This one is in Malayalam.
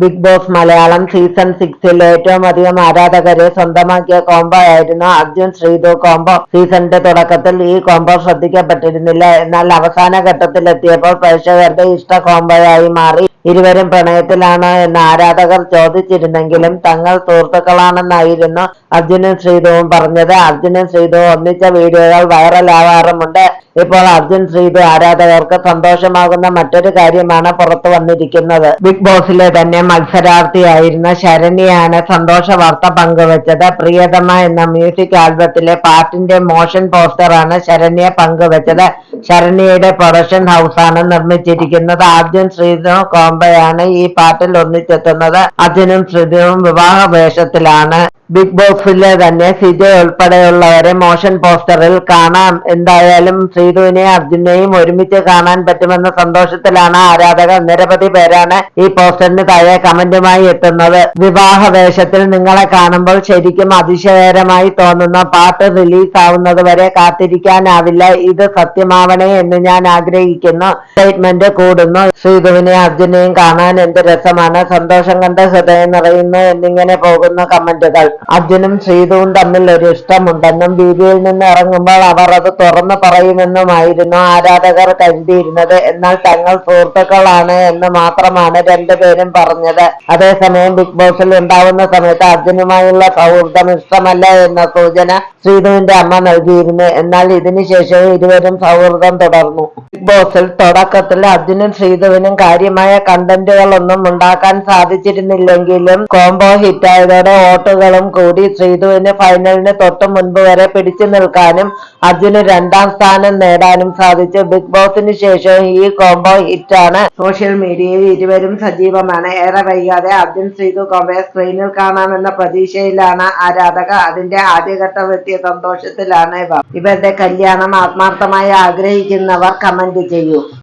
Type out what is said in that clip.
ബിഗ് ബോസ് മലയാളം സീസൺ സിക്സിൽ ഏറ്റവും അധികം ആരാധകരെ സ്വന്തമാക്കിയ കോംബോ ആയിരുന്നു അർജുൻ ശ്രീതു കോംബോ സീസണിന്റെ തുടക്കത്തിൽ ഈ കോംബോ ശ്രദ്ധിക്കപ്പെട്ടിരുന്നില്ല. എന്നാൽ അവസാന ഘട്ടത്തിലെത്തിയപ്പോൾ പ്രേക്ഷകരുടെ ഇഷ്ട കോംബോയായി മാറി. ഇരുവരും പ്രണയത്തിലാണോ എന്ന് ആരാധകർ ചോദിച്ചിരുന്നെങ്കിലും തങ്ങൾ സുഹൃത്തുക്കളാണെന്നായിരുന്നു അർജുനും ശ്രീതുവും പറഞ്ഞത്. അർജുനും ശ്രീതുവും ഒന്നിച്ച വീഡിയോകൾ വൈറലാവാറുമുണ്ട്. ഇപ്പോൾ അർജുൻ ശ്രീതു ആരാധകർക്ക് സന്തോഷമാകുന്ന മറ്റൊരു കാര്യമാണ് പുറത്തു വന്നിരിക്കുന്നത്. ബിഗ് ബോസിലെ തന്നെ മത്സരാർത്ഥിയായിരുന്ന ശരണ്യാണ് സന്തോഷ വാർത്ത പങ്കുവച്ചത്. പ്രിയതമ എന്ന മ്യൂസിക് ആൽബത്തിലെ പാട്ടിന്റെ മോഷൻ പോസ്റ്ററാണ് ശരണ്യ പങ്കുവച്ചത്. ശരണ്യയുടെ പ്രൊഡക്ഷൻ ഹൗസാണ് നിർമ്മിച്ചിരിക്കുന്നത്. അർജുൻ ശ്രീധു കോംബയാണ് ഈ പാട്ടിൽ ഒന്നിച്ചെത്തുന്നത്. അജിനും ശ്രുതിയും വിവാഹ വേഷത്തിലാണ് ബിഗ് ബോസിലെ തന്നെ സിജയ് ഉൾപ്പെടെയുള്ളവരെ മോഷൻ പോസ്റ്ററിൽ കാണാം. എന്തായാലും ശ്രീധുവിനെയും അർജുനെയും ഒരുമിച്ച് കാണാൻ പറ്റുമെന്ന സന്തോഷത്തിലാണ് ആരാധകർ നിരവധി പേരാണ് ഈ പോസ്റ്ററിന് താഴെ കമന്റുമായി എത്തുന്നത്. വിവാഹ വേഷത്തിൽ നിങ്ങളെ കാണുമ്പോൾ ശരിക്കും അതിശയകരമായി തോന്നുന്ന പാട്ട് റിലീസ് ആവുന്നത് വരെ കാത്തിരിക്കാനാവില്ല. ഇത് സത്യമാവണേ എന്ന് ഞാൻ ആഗ്രഹിക്കുന്നു. സ്റ്റേറ്റ്മെന്റ് കൂടുന്നു. ശ്രീധുവിനെ അർജുനെയും കാണാൻ എന്ത് രസമാണ്? സന്തോഷം കണ്ട് ഹൃദയം നിറയുന്നു എന്നിങ്ങനെ പോകുന്ന കമന്റുകൾ. അർജുനും ശ്രീതുവും തമ്മിൽ ഒരു ഇഷ്ടമുണ്ടെന്നും വീഡിയോയിൽ നിന്ന് ഇറങ്ങുമ്പോൾ അവർ അത് തുറന്നു പറയുമെന്നുമായിരുന്നു ആരാധകർ കരുതിയിരുന്നത്. എന്നാൽ തങ്ങൾ സുഹൃത്തുക്കളാണ് എന്ന് മാത്രമാണ് രണ്ടുപേരും പറഞ്ഞത്. അതേസമയം ബിഗ് ബോസിൽ ഉണ്ടാവുന്ന സമയത്ത് അർജുനുമായുള്ള സൗഹൃദം ഇഷ്ടമല്ല എന്ന സൂചന ശ്രീധുവിന്റെ അമ്മ നൽകിയിരുന്നു. എന്നാൽ ഇതിനുശേഷവും ഇരുവരും സൗഹൃദം തുടർന്നു. ബിഗ് ബോസിൽ തുടക്കത്തിൽ അർജുനും ശ്രീധുവിനും കാര്യമായ കണ്ടന്റുകളൊന്നും ഉണ്ടാക്കാൻ സാധിച്ചിരുന്നില്ലെങ്കിലും കോംബോ ഹിറ്റായതോടെ വോട്ടുകളും കൂടി ശ്രീധുവിന് ഫൈനലിന് തൊട്ടു മുൻപ് വരെ പിടിച്ചു നിൽക്കാനും അർജുന് രണ്ടാം സ്ഥാനം നേടാനും സാധിച്ചു. ബിഗ് ബോസിന് ശേഷം ഈ കോംബോ ഹിറ്റാണ് സോഷ്യൽ മീഡിയയിൽ ഇരുവരും സജീവമാണ്. ഏറെ വൈകാതെ അർജുൻ ശ്രീധു കോംബോയെ സ്ക്രീനിൽ കാണാമെന്ന പ്രതീക്ഷയിലാണ് ആരാധക. അതിന്റെ ആദ്യഘട്ടം എത്തിയ സന്തോഷത്തിലാണ് ഇവർ. ഇവരുടെ കല്യാണം ആത്മാർത്ഥമായി ആഗ്രഹിക്കുന്നവർ കമന്റ് ചെയ്യൂ.